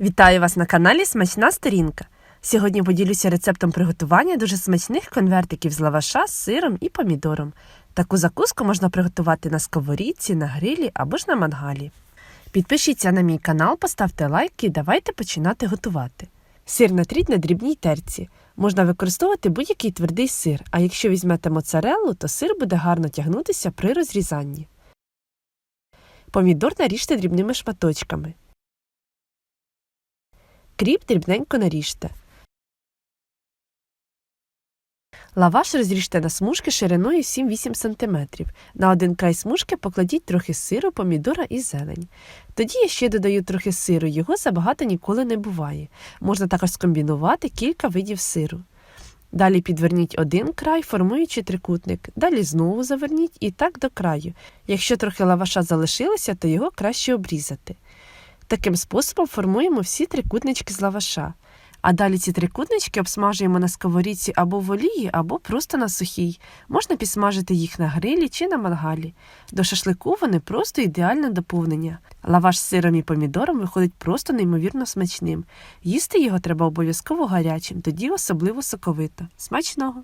Вітаю вас на каналі Смачна сторінка. Сьогодні поділюся рецептом приготування дуже смачних конвертиків з лаваша з сиром і помідором. Таку закуску можна приготувати на сковорідці, на грилі або ж на мангалі. Підпишіться на мій канал, поставте лайк і давайте починати готувати. Сир натріть на дрібній терці. Можна використовувати будь-який твердий сир, а якщо візьмете моцареллу, то сир буде гарно тягнутися при розрізанні. Помідор наріжте дрібними шматочками. Кріп дрібненько наріжте. Лаваш розріжте на смужки шириною 7-8 см. На один край смужки покладіть трохи сиру, помідора і зелень. Тоді я ще додаю трохи сиру, його забагато ніколи не буває. Можна також скомбінувати кілька видів сиру. Далі підверніть один край, формуючи трикутник. Далі знову заверніть і так до краю. Якщо трохи лаваша залишилося, то його краще обрізати. Таким способом формуємо всі трикутнички з лаваша. А далі ці трикутнички обсмажуємо на сковорідці або в олії, або просто на сухій. Можна підсмажити їх на грилі чи на мангалі. До шашлику вони просто ідеальне доповнення. Лаваш з сиром і помідором виходить просто неймовірно смачним. Їсти його треба обов'язково гарячим, тоді особливо соковито. Смачного!